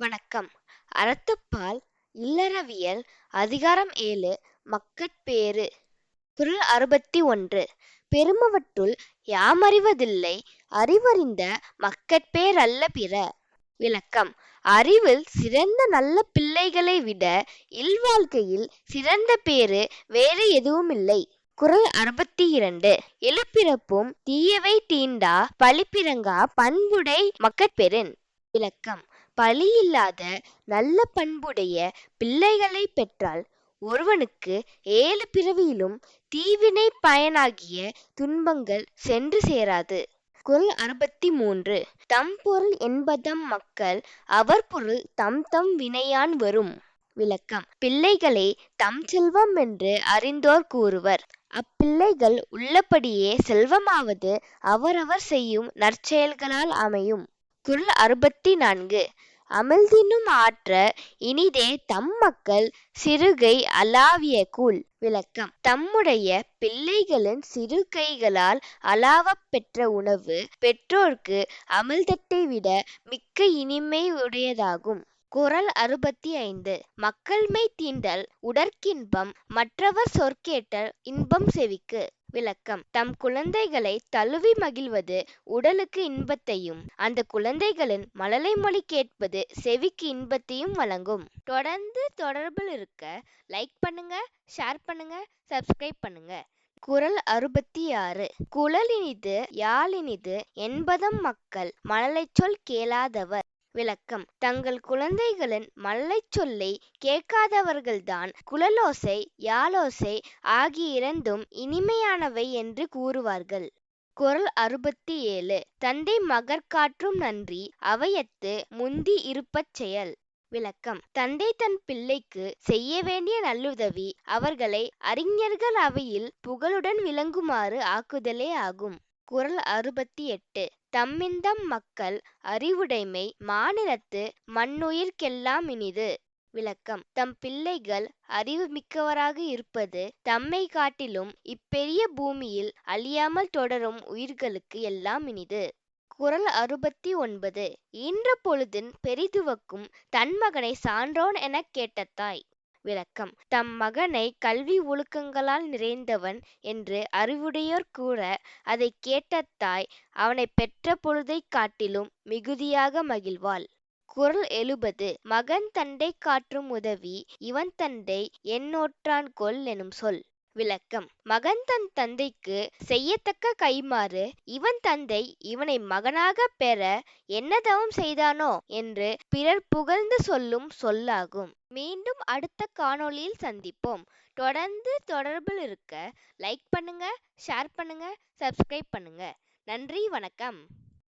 வணக்கம். அறத்துப்பால் இல்லறவியல் அதிகாரம் ஏழு மக்கட்பேறு குரல் அறுபத்தி ஒன்று. பெருமவற்றுள் யாமறிவதில்லை அறிவறிந்த மக்கட்பேறல்ல பிற. விளக்கம். அறிவில் சிறந்த நல்ல பிள்ளைகளை விட இல்வாழ்க்கையில் சிறந்த பேறு வேறு எதுவுமில்லை. குறள் அறுபத்தி இரண்டு. எழுப்பிறப்பும் தீயவை தீண்டா பழிப்பிறங்கா பண்புடை மக்கட்பெறின் விளக்கம். பழியில்லாத நல்ல பண்புடைய பிள்ளைகளை பெற்றால் ஒருவனுக்கு ஏழு பிறவியிலும் தீவினை பயனாகிய துன்பங்கள் சென்று சேராது. குறள் அறுபத்தி மூன்று தம் பொருள் என்பதம் மக்கள் அவர் பொருள் தம் தம் வினையான் வரும். விளக்கம். பிள்ளைகளை தம் செல்வம் என்று அறிந்தோர் கூறுவர். அப்பிள்ளைகள் உள்ளபடியே செல்வமாவது அவரவர் செய்யும் நற்செயல்களால் அமையும். குரல் அறுபத்தி நான்கு அமிழ்தினும் ஆற்ற இனிதே தம் மக்கள் சிறுகை அளாவிய கூழ். விளக்கம். தம்முடைய பிள்ளைகளின் சிறு கைகளால் அளாவப் பெற்ற உணவு பெற்றோர்க்கு அமிழ்தத்தை விட மிக்க இனிமை உடையதாகும். குரல் அறுபத்தி ஐந்து மக்கள்மை தீண்டல் உடற்கின்பம் மற்றவர் சொற்கேட்டல் இன்பம் செவிக்கு. விளக்கம். தம் குழந்தைகளை தழுவி மகிழ்வது உடலுக்கு இன்பத்தையும் அந்த குழந்தைகளின் மழலை மொழி கேட்பது செவிக்கு இன்பத்தையும் வழங்கும். தொடர்ந்து தொடர்பில் இருக்க லைக் பண்ணுங்க ஷேர் பண்ணுங்க சப்ஸ்கிரைப் பண்ணுங்க. குரல் அறுபத்தி ஆறு குழலினிது யாழினிது என்பதம் மக்கள் மழலைச் சொல் கேளாதவர். விளக்கம். தங்கள் குழந்தைகளின் மழலைச் சொல்லை கேட்காதவர்கள்தான் குழலோசை யாழோசை ஆகிய இரண்டும் இனிமையானவை என்று கூறுவார்கள். குரல் அறுபத்தி ஏழு தந்தை மகற்காற்றும் நன்றி அவையத்து முந்தி இருப்பச் செயல். விளக்கம். தந்தை தன் பிள்ளைக்கு செய்ய வேண்டிய நல்லுதவி அவர்களை அறிஞர்கள் அவையில் புகழுடன் விளங்குமாறு ஆக்குதலே ஆகும். குரல் அறுபத்தி எட்டு தம்மிந்தம் மக்கள் அறிவுடைமை மாநிலத்து மண்ணுயிர்க்கெல்லாம் இனிது. விளக்கம். தம் பிள்ளைகள் அறிவு மிக்கவராக இருப்பது தம்மை காட்டிலும் இப்பெரிய பூமியில் அழியாமல் தொடரும் உயிர்களுக்கு எல்லாம் இனிது. குரல் அறுபத்தி ஒன்பது. ஈன்ற பொழுதின் பெரிதுவக்கும் தன் மகனை சான்றோன் எனக் கேட்ட தாய். விளக்கம். தம் மகனை கல்வி ஒழுக்கங்களால் நிறைந்தவன் என்று அறிவுடையோர் கூற அதை கேட்ட தாய் அவனை பெற்ற பொழுதைக் காட்டிலும் மிகுதியாக மகிழ்வாள். குரல் எழுபது. மகன் தண்டை காற்றும் உதவி இவன் தண்டை எண்ணோற்றான் கொல் எனும் சொல். விளக்கம். மகன் தன் தந்தைக்கு செய்யத்தக்க கைமாறு இவன் தந்தை இவனை மகனாக பெற என்ன தவம் செய்தானோ? என்று பிறர் புகழ்ந்து சொல்லும் சொல்லாகும். மீண்டும் அடுத்த காணொளியில் சந்திப்போம். தொடர்ந்து தொடர்பில் இருக்க லைக் பண்ணுங்க ஷேர் பண்ணுங்க சப்ஸ்கிரைப் பண்ணுங்க. நன்றி வணக்கம்.